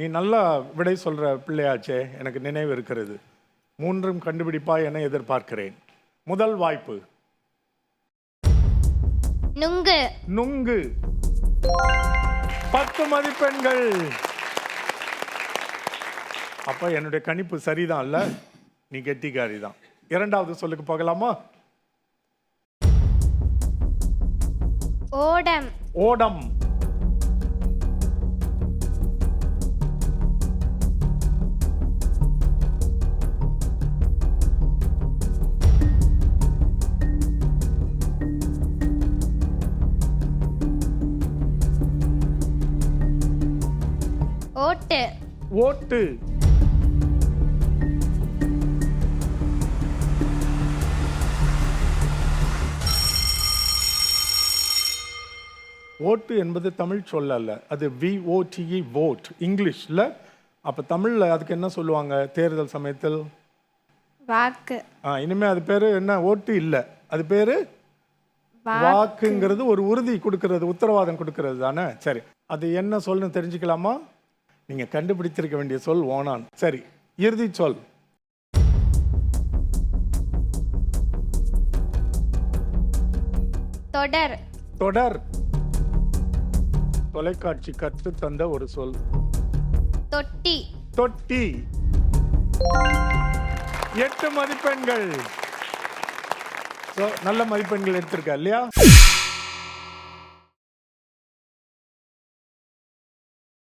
நீ நல்லா விடை சொல்ற பிள்ளையாச்சே எனக்கு நினைவு இருக்கிறது. மூன்றும் கண்டுபிடிப்பா என எதிர்பார்க்கிறேன். முதல் வாய்ப்பு. நுங்கு. நுங்கு. பத்து மதிப்பெண்கள். அப்ப என்னுடைய கணிப்பு சரிதான் இல்ல? நீ கெட்டிக்காரி தான் இரண்டாவது சொல்லுக்கு போகலாமா? ஓடம். ஓடம். ஓட்டு. ஓட்டு. ஓட்டு என்பது தமிழ் சொல் அல்ல. அது விஓடிஇ vote. இங்கிலீஷ்ல. அப்ப தமிழ்ல அதுக்கு என்ன சொல்லுவாங்க? தேர்தல் சமயத்தில்? வாக்கு. ஆ, இனிமே அது பேரு என்ன? ஓட்டு இல்ல. அது பேரு? வாக்குங்கிறது ஒரு உறுதி கொடுக்கிறது உத்தரவாதம் கொடுக்கிறது தானே? சரி. அது என்ன சொல்னு தெரிஞ்சுக்கலாமா? நீங்க கண்டுபிடித்திருக்க வேண்டிய சொல் ஓனான். சரி இறுதி சொல். தொடர். தொடர். தொலைக்காட்சி கற்று தந்த ஒரு சொல். தொட்டி. தொட்டி. எட்டு மதிப்பெண்கள். So, நல்ல மதிப்பெண்கள் எடுத்திருக்கா இல்லையா?